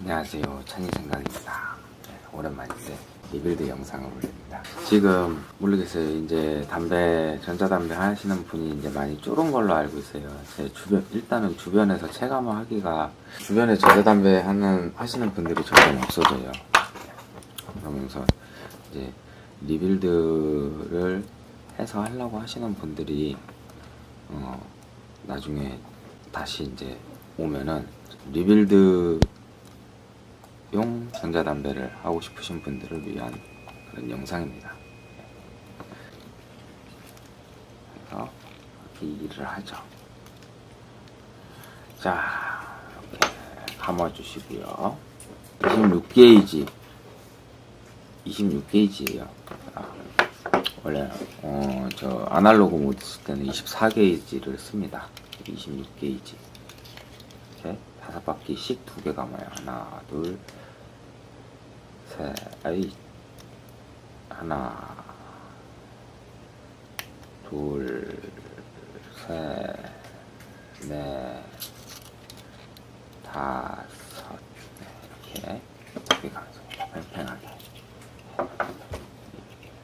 안녕하세요. 찬이생각입니다. 네, 오랜만인데 리빌드 영상을 올립니다. 지금 모르겠어요. 이제 담배, 전자담배 하시는 분이 이제 많이 줄은 걸로 알고 있어요. 제 주변, 일단은 주변에서 체감하기가 주변에 전자담배 하는, 하시는 분들이 점점 없어져요. 그러면서 이제 리빌드를 해서 하려고 하시는 분들이 어, 나중에 다시 이제 오면은 리빌드 용 전자담배를 하고 싶으신 분들을 위한 그런 영상입니다. 그래서 이 일을 하죠. 자, 이렇게 감아주시고요. 26게이지, 26게이지예요. 아, 원래 어, 저 아날로그 모드 쓸 때는 24게이지를 씁니다. 26게이지. 이렇게 다섯 바퀴씩 두 개 감아요. 하나, 둘, 셋, 아이, 하나, 둘, 셋, 넷, 다섯, 네, 이렇게 두개 감아서 팽팽하게.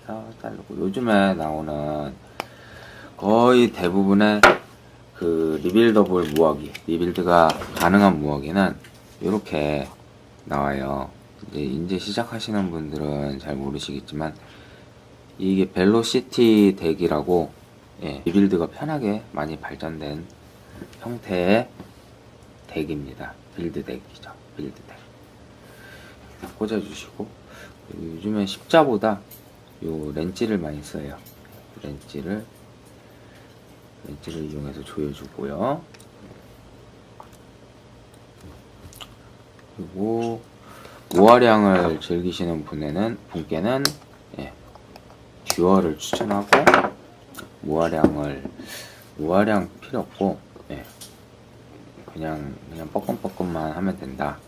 해서 자르고 요즘에 나오는 거의 대부분의 그 리빌더블 무화기 리빌드가 가능한 무화기는 이렇게 나와요. 이제, 이제 시작하시는 분들은 잘 모르시겠지만 이게 벨로시티 덱이라고 예, 리빌드가 편하게 많이 발전된 형태의 덱입니다. 빌드 덱이죠. 빌드 덱. 꽂아주시고 요즘에 십자보다 요 렌치를 많이 써요. 렌치를 렌치를 이용해서 조여주고요. 그리고 무화량을 즐기시는 분에는 분께는 예, 듀얼을 추천하고 무화량을 무화량 필요 없고 예, 그냥 그냥 뻐끔뻐끔만 하면 된다.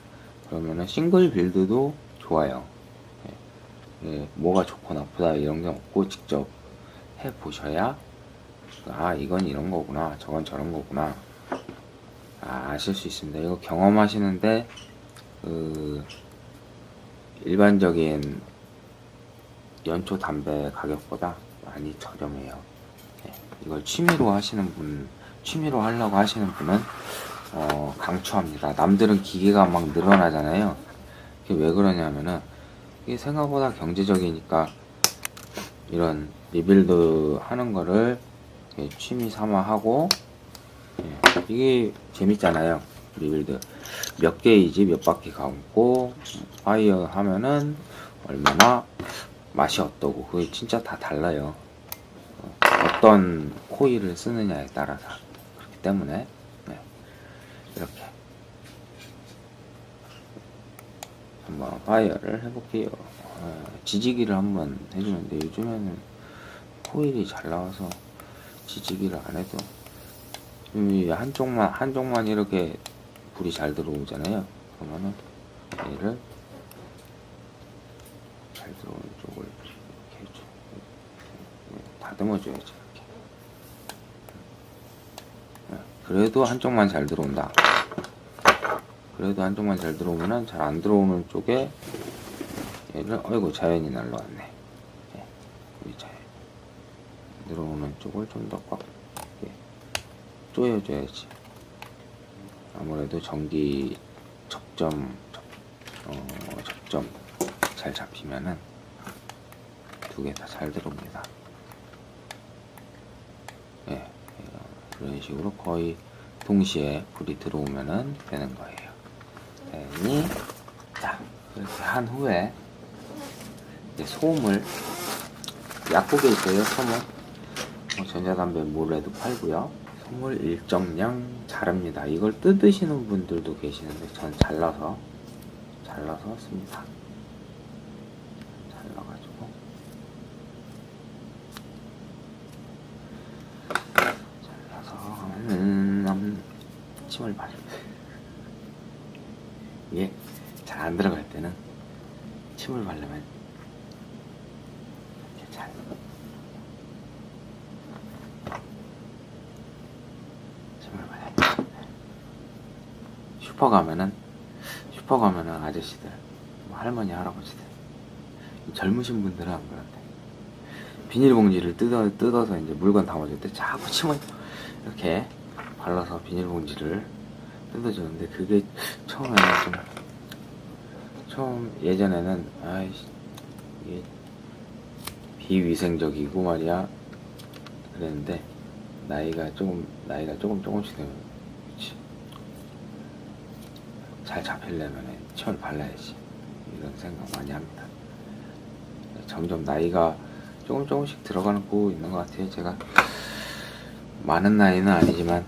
그러면은 싱글 빌드도 좋아요. 예, 뭐가 좋고 나쁘다 이런 게 없고 직접 해 보셔야 아 이건 이런 거구나 저건 저런 거구나 아, 아실 수 있습니다. 이거 경험하시는데 그 일반적인 연초 담배 가격보다 많이 저렴해요. 예, 이걸 취미로 하시는 분 취미로 하려고 하시는 분은 어, 강추합니다. 남들은 기계가 막 늘어나잖아요. 그게 왜 그러냐면은 이게 생각보다 경제적이니까 이런 리빌드 하는 거를 예, 취미 삼아 하고 예, 이게 재밌잖아요 리빌드. 몇 개이지 몇 바퀴 감고 파이어 하면은 얼마나 맛이 어떠고 그게 진짜 다 달라요. 어, 어떤 코일을 쓰느냐에 따라서 그렇기 때문에 네, 이렇게. 한번 파이어를 해볼게요. 어, 지지기를 한번 해주는데 요즘에는 코일이 잘 나와서 지지기를 안 해도 이 한쪽만 한쪽만 이렇게 불이 잘 들어오잖아요. 그러면은 얘를 잘 들어오는 쪽을 이렇게 해줘. 다듬어줘야지 이렇게. 네, 그래도 한쪽만 잘 들어온다. 그래도 한쪽만 잘 들어오면은 잘 안 들어오는 쪽에 얘를 어이구 자연이 날라왔네 들어오는 쪽을 좀 더 꽉 조여줘야지. 아무래도 전기 접점 접, 어, 접점 잘 잡히면은 두 개 다 잘 들어옵니다. 예, 이런 식으로 거의 동시에 불이 들어오면은 되는 거예요. 되니 자 이렇게 한 후에 이제 소음을 약국에 있어요 뭐 전자담배 몰래도 팔고요. 소물 일정량 자릅니다. 이걸 뜯으시는 분들도 계시는데 전 잘라서 잘라서 씁니다. 잘라가지고. 잘라서 음, 침을 발라 이게 잘 안 들어갈 때는 침을 바르면 이렇게 잘 침을 발라 슈퍼 가면은 슈퍼 가면은 아저씨들, 뭐 할머니, 할아버지들, 젊으신 분들은 안 그런데. 비닐봉지를 뜯어, 뜯어서 이제 물건 담아줄 때 자꾸 침을 이렇게 발라서 비닐봉지를 뜯어주는데 그게 처음에는 좀, 처음, 예전에는, 아이씨, 이게 비위생적이고 말이야. 그랬는데, 나이가 조금, 나이가 조금 조금씩 되면, 그치. 잘 잡히려면 침을 발라야지. 이런 생각 많이 합니다. 점점 나이가 조금 조금씩 들어가고 있는 것 같아요. 제가 많은 나이는 아니지만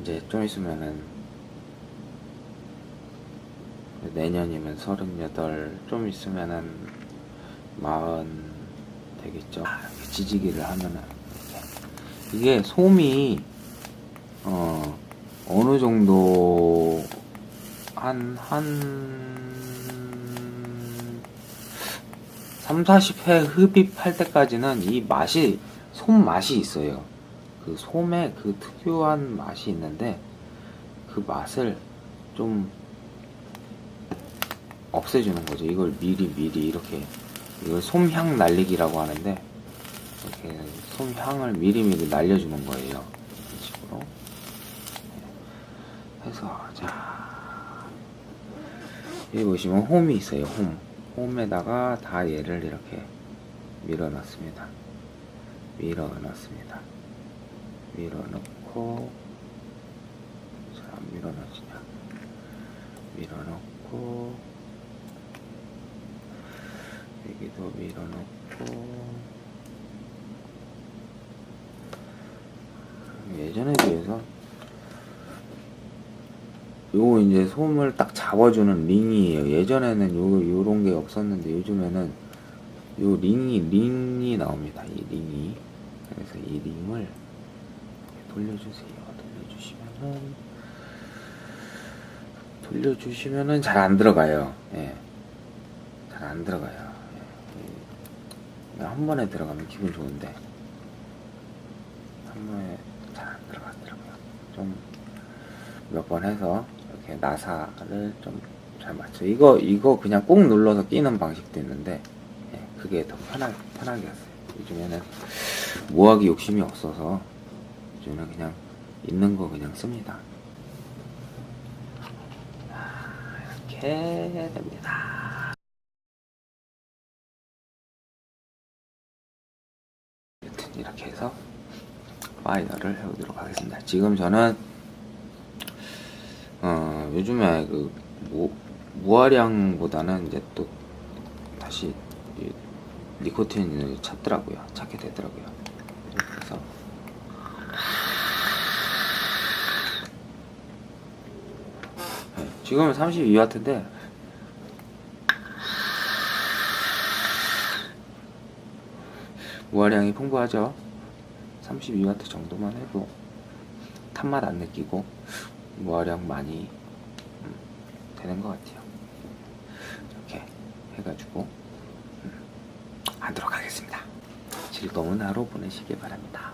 이제 좀 있으면은 내년이면 서른여덟 좀 있으면은 마흔 되겠죠. 아, 지지기를 하면은. 이게 솜이 어 어느 정도 한, 한, 3, 40회 흡입할 때까지는 이 맛이, 솜 맛이 있어요. 그 솜의 그 특유한 맛이 있는데, 그 맛을 좀 없애주는 거죠. 이걸 미리 미리 이렇게, 이걸 솜향 날리기라고 하는데, 이렇게 솜향을 미리미리 날려주는 거예요. 이런 식으로. 해서 자 여기 보시면 홈이 있어요 홈. 홈에다가 다 얘를 이렇게 밀어넣습니다. 밀어넣고 잘안 밀어넣지냐 밀어넣고 여기도 밀어넣고 예전에 비해서 요거 이제 솜을 딱 잡아주는 링이에요. 예전에는 요, 요런 게 없었는데 요즘에는 요 링이, 링이 나옵니다. 이 링이. 그래서 이 링을 돌려주세요. 돌려주시면은, 돌려주시면은 잘 안 들어가요. 예. 잘 안 들어가요. 예. 한 번에 들어가면 기분 좋은데, 한 번에 잘 안 들어가더라고요. 좀, 몇 번 해서 이렇게 나사를 좀 잘 맞춰. 이거 이거 그냥 꾹 눌러서 끼는 방식도 있는데 예, 그게 더 편하 편하게 했어요. 요즘에는 모하기 욕심이 없어서 요즘에는 그냥 있는 거 그냥 씁니다. 아, 이렇게 됩니다. 이렇게 해서 파이널을 해보도록 하겠습니다. 지금 저는 어, 요즘에 그 무, 무화량보다는 이제 또 다시 이 니코틴을 찾더라고요. 찾게 되더라고요. 그래서 네, 지금은 32와트인데 무화량이 풍부하죠. 32와트 정도만 해도 탄맛 안 느끼고 무화량 많이 음, 되는 것 같아요. 이렇게 해가지고 음, 하도록 하겠습니다. 즐거운 하루 보내시길 바랍니다.